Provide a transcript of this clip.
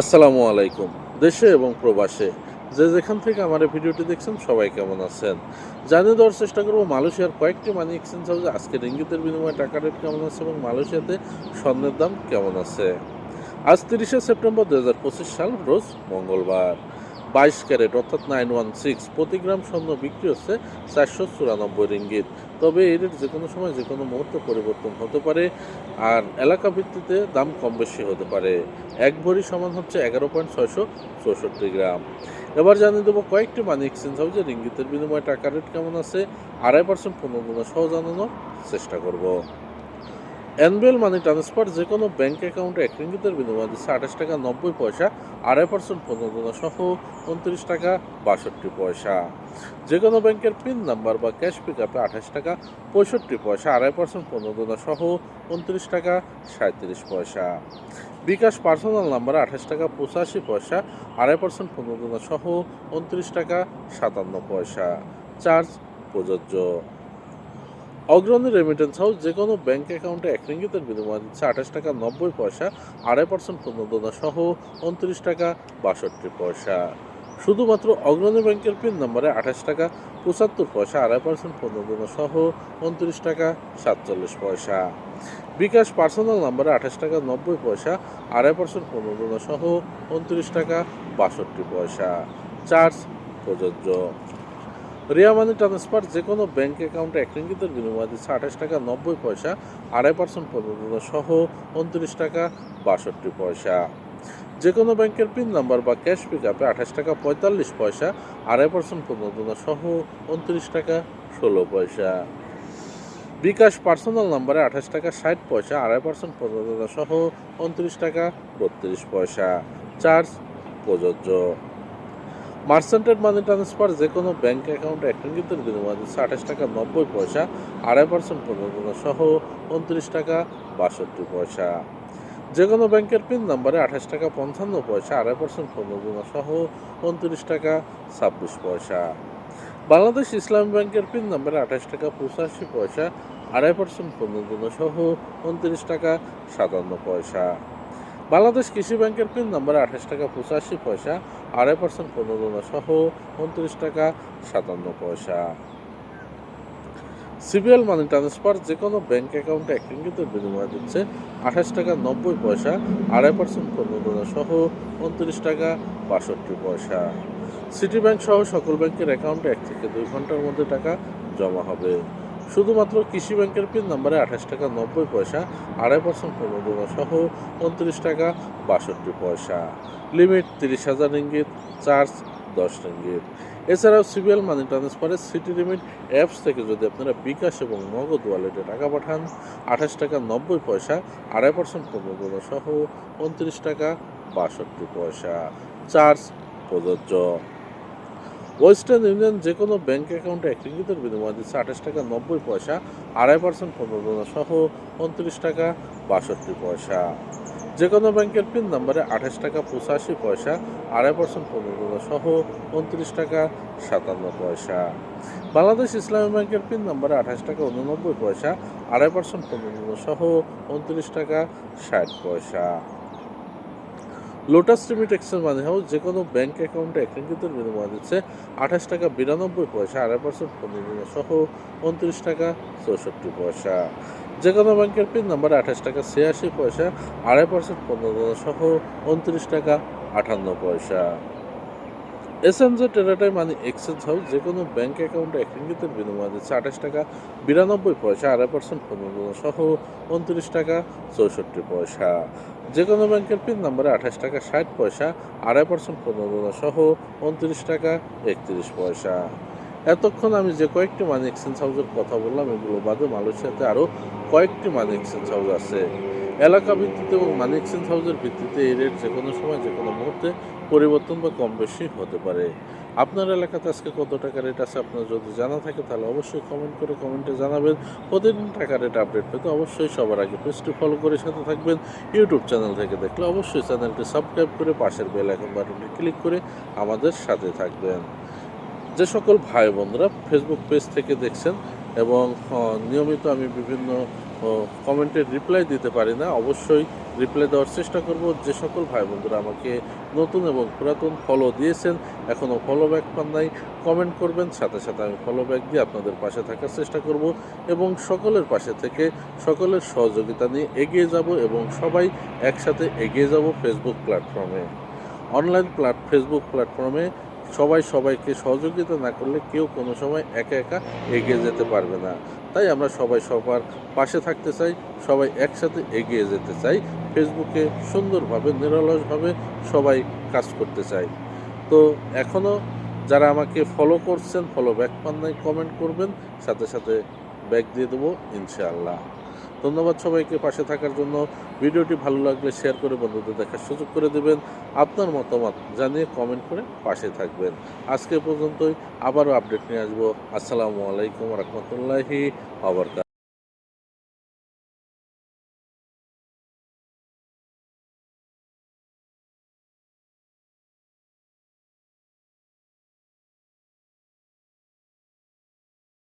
আসসালামু আলাইকুম, দেশে এবং প্রবাসে। যে যেখান থেকে আমার এই ভিডিওটি দেখছেন, সবাই কেমন আছেন? জানিয়ে দেওয়ার চেষ্টা করব, মালয়েশিয়ার কয়েকটি মানি এক্সচেঞ্জ হাউসে আজকের ইঙ্গিতের বিনিময়ে টাকা রেট কেমন আছে এবং মালয়েশিয়াতে স্বর্ণের দাম কেমন আছে? আজ তিরিশে সেপ্টেম্বর দু হাজার পঁচিশ সাল, রোজ মঙ্গলবার। বাইশ ক্যারেট, অর্থাৎ নাইন ওয়ান সিক্স প্রতি গ্রাম স্বর্ণ বিক্রি হচ্ছে চারশো চুরানব্বই রিঙ্গিত। তবে এই রেট যে কোনো সময় যে কোনো মুহূর্তে পরিবর্তন হতে পারে আর এলাকা ভিত্তিতে দাম কম বেশি হতে পারে। এক ভরি সমান হচ্ছে এগারো পয়েন্ট ছয়শো চৌষট্টি গ্রাম। এবার জানিয়ে দেবো কয়েকটি মানি এক্সচেঞ্জ হাউসে রিঙ্গিতের বিনিময়ে টাকা রেট কেমন আছে। আড়াই পার্সেন্ট পনেরো সহ জানানোর চেষ্টা করব। এনবিএল মানি ট্রান্সফার যে কোনো ব্যাঙ্ক অ্যাকাউন্টে এক রিঙ্গিতের বিনিময়ে দিচ্ছে আঠাশ টাকা নব্বই পয়সা, আড়াই পার্সেন্ট পনেরো সহ উনত্রিশ টাকা বাষট্টি পয়সা। যে কোনো ব্যাংকের পিন নাম্বার বা ক্যাশ পিক আপে আঠাশ টাকা পঁয়ষট্টি পয়সা, আড়াই পার্সেন্ট পনেরো সহ উনত্রিশ টাকা সাঁত্রিশ পয়সা। বিকাশ পার্সোনাল নাম্বারে আঠাশ টাকা পঁচাশি পয়সা, আড়াই পার্সেন্ট পনেরো সহ উনত্রিশ টাকা সাতান্ন পয়সা। চার্জ প্রযোজ্য। অগ্রণী রেমিটেন্স হাউস যে কোনো ব্যাংক অ্যাকাউন্টে এক রিঙ্গিতের বিনিময়ে দিচ্ছে আঠাশ টাকা নব্বই পয়সা, আড়াই পার্সেন্ট পনেরো সহ উনত্রিশ টাকা বাষট্টি পয়সা। শুধুমাত্র অগ্রণী ব্যাংকের পিন নম্বরে আঠাশ টাকা, পঁচাত্তর পয়সা, আড়াই পার্সেন্ট পনেরো সহ উনত্রিশ টাকা সাতচল্লিশ পয়সা। বিকাশ পার্সোনাল নম্বরে আঠাশ টাকা নব্বই পয়সা, আড়াই পার্সেন্ট পনেরো সহ উনত্রিশ টাকা বাষট্টি পয়সা। চার্জ প্রযোজ্য। রিয়া মানি ট্রান্সফার যে কোনো ব্যাঙ্ক অ্যাকাউন্টে এক রিঙ্গিতের বিনিময়ে দিচ্ছে আঠাশ টাকা নব্বই পয়সা, আড়াই পার্সেন্ট পনেরো সহ উনত্রিশ টাকা বাষট্টি পয়সা। যে কোনো ব্যাংকের পিন নাম্বার বা ক্যাশ পিক আপে আঠাশ টাকা পঁয়তাল্লিশ পয়সা, আড়াই পার্সেন্ট পনেরো সহ উনত্রিশ টাকা ষোলো পয়সা। বিকাশ পার্সোনাল নাম্বারে আঠাশ টাকা ষাট পয়সা, আড়াই পার্সেন্ট পনেরো সহ উনত্রিশ টাকা বত্রিশ পয়সা। চার্জ প্রযোজ্য। মার্সেন্টেড মানি ট্রান্সফার যে কোনো ব্যাঙ্ক অ্যাকাউন্টে এক রিঙ্গিতের বিনিময়ে দিচ্ছে। আঠাশ টাকা নব্বই পয়সা, আড়াই পার্সেন্ট পনেরো সহ উনত্রিশ টাকা বাষট্টি পয়সা। যে কোনো ব্যাংকের পিন নাম্বারে আঠাশ টাকা পঞ্চান্ন পয়সা, আড়াই পার্সেন্ট পনেরো সহ উনত্রিশ টাকা ছাব্বিশ পয়সা। বাংলাদেশ ইসলামী ব্যাংকের পিন নাম্বারে আঠাশ টাকা পঁচাশি পয়সা, আড়াই পার্সেন্ট পনেরো সহ উনত্রিশ টাকা সাতান্ন পয়সা। বাংলাদেশ কৃষি ব্যাংকের পিন নাম্বারে আঠাশ টাকা পঁচাশি পয়সা, আড়াই পার্সেন্ট পনেরো সহ উনত্রিশ টাকা সাতান্ন পয়সা। সিবিএল মানি ট্রান্সফার যে কোনো ব্যাঙ্ক অ্যাকাউন্টে এক রিঙ্গিতের বিনিময়ে দিচ্ছে আঠাশ টাকা নব্বই পয়সা, আড়াই পার্সেন্ট পনেরো সহ উনত্রিশ টাকা বাষট্টি পয়সা। সিটি ব্যাংক সহ সকল ব্যাংকের অ্যাকাউন্টে এক থেকে দুই ঘণ্টার মধ্যে টাকা জমা হবে। শুধুমাত্র কৃষি ব্যাংকের পিন নাম্বারে আঠাশ টাকা নব্বই পয়সা, আড়াই পার্সেন্ট পনেরো সহ উনত্রিশ টাকা বাষট্টি পয়সা। লিমিট তিরিশ হাজার ইঙ্গিত চার্জ দশ রিঙ্গিত। এছাড়াও সিবিএল মানি ট্রান্সফারের সিটি লিমিট অ্যাপস থেকে যদি আপনারা বিকাশ এবং নগদ ওয়ালেটে টাকা পাঠান, আঠাশ টাকা নব্বই পয়সা, আড়াই পার্সেন্ট পনেরো সহ উনত্রিশ টাকা বাষট্টি পয়সা। চার্জ প্রযোজ্য। ওয়েস্টার্ন ইউনিয়ন যে কোনো ব্যাঙ্ক অ্যাকাউন্টে এক রিঙ্গিতের বিনিময়ে দিচ্ছে আঠাশ টাকা নব্বই পয়সা, আড়াই পার্সেন্ট পনেরো সহ উনত্রিশ টাকা বাষট্টি পয়সা। যে কোনো ব্যাংকের পিন নাম্বারে আঠাশ টাকা পঁচাশি পয়সা, আড়াই পার্সেন্ট পনেরো সহ উনত্রিশ টাকা সাতান্ন পয়সা। বাংলাদেশ ইসলামী ব্যাংকের পিন নাম্বারে আঠাশ টাকা উননব্বই পয়সা, আড়াই পার্সেন্ট পনেরো সহ উনত্রিশ টাকা ষাট পয়সা। Lotus limit exchange money house যে কোনো ব্যাঙ্ক অ্যাকাউন্টে এক রিঙ্গিতের বিনিময়ে দিচ্ছে আঠাশ টাকা বিরানব্বই পয়সা, আড়াই পার্সেন্ট পনেরো সহ উনত্রিশ টাকা চৌষট্টি পয়সা। যে কোনো ব্যাংকের পিন নাম্বার আঠাশ টাকা ছিয়াশি পয়সা, আড়াই পার্সেন্ট পনেরো সহ উনত্রিশ টাকা আটান্ন পয়সা। এসএমজে টেরাটাই মানি এক্সচেঞ্জ হাউস যে কোনো ব্যাঙ্ক অ্যাকাউন্টে এক বিনিময়ে দিচ্ছে আঠাশ টাকা, বিরানব্বই পয়সা, আড়াই পার্সেন্ট পনেরো সহ উনত্রিশ টাকা, চৌষট্টি পয়সা। যে কোনো ব্যাংকের পিন নাম্বারে আঠাশ টাকা, ষাট পয়সা, আড়াই পার্সেন্ট পনেরো সহ উনত্রিশ টাকা, একত্রিশ পয়সা। এতক্ষণ আমি যে কয়েকটি মানি এক্সচেঞ্জ হাউসের কথা বললাম, এগুলো বাদে মালয়েশিয়াতে আরও কয়েকটি মানি এক্সচেঞ্জ হাউস আছে। এলাকা ভিত্তিতে এবং মানি এক্সচেঞ্জ হাউসের ভিত্তিতে এই রেট যে কোনো সময় যে কোনো মুহূর্তে পরিবর্তন বা কম বেশি হতে পারে। আপনার এলাকাতে আজকে কত টাকা রেট আছে আপনার যদি জানা থাকে তাহলে অবশ্যই কমেন্ট করে কমেন্টে জানাবেন। প্রতিদিন টাকা রেট আপডেট পেতে অবশ্যই সবার আগে পেজটি ফলো করে সাথে থাকবেন। ইউটিউব চ্যানেল থেকে দেখলে অবশ্যই চ্যানেলটি সাবস্ক্রাইব করে পাশের বেল আইকন বাটনটি ক্লিক করে আমাদের সাথে থাকবেন। যে সকল ভাই বোনরা ফেসবুক পেজ থেকে দেখছেন এবং নিয়মিত আমি বিভিন্ন কমেন্টের রিপ্লাই দিতে পারি না, অবশ্যই রিপ্লাই দেওয়ার চেষ্টা করব। যে সকল ভাই বন্ধুরা আমাকে নতুন এবং পুরাতন ফলো দিয়েছেন এখনও ফলো ব্যাক পান নাই কমেন্ট করবেন, সাথে সাথে আমি ফলো ব্যাক দিয়ে আপনাদের পাশে থাকার চেষ্টা করব এবং সকলের পাশে থেকে সকলের সহযোগিতা নিয়ে এগিয়ে যাব এবং সবাই একসাথে এগিয়ে যাব ফেসবুক প্ল্যাটফর্মে অনলাইন প্ল্যাট ফেসবুক প্ল্যাটফর্মে সবাই সবাইকে সহযোগিতা না করলে কেউ কোনো সময় একা একা এগিয়ে যেতে পারবে না। তাই আমরা সবাই সবার পাশে থাকতে চাই, সবাই একসাথে এগিয়ে যেতে চাই, ফেসবুকে সুন্দরভাবে, নিরলসভাবে সবাই কাজ করতে চাই। তো এখনও যারা আমাকে ফলো করছেন ফলো ব্যাক পান নাই কমেন্ট করবেন, সাথে সাথে ব্যাক দিয়ে দেবো, ইনশাআল্লাহ। ধন্যবাদ সবাইকে পাশে থাকার জন্য। ভিডিওটি ভালো লাগলে শেয়ার করে বন্ধুদের দেখার সুযোগ করে দেবেন। আপনার মতামত জানিয়ে কমেন্ট করে পাশে থাকবেন। আজকে পর্যন্তই। আবারও আপডেট নিয়ে আসব। আসসালামু আলাইকুম রহমতুল্লাহি আবরকাত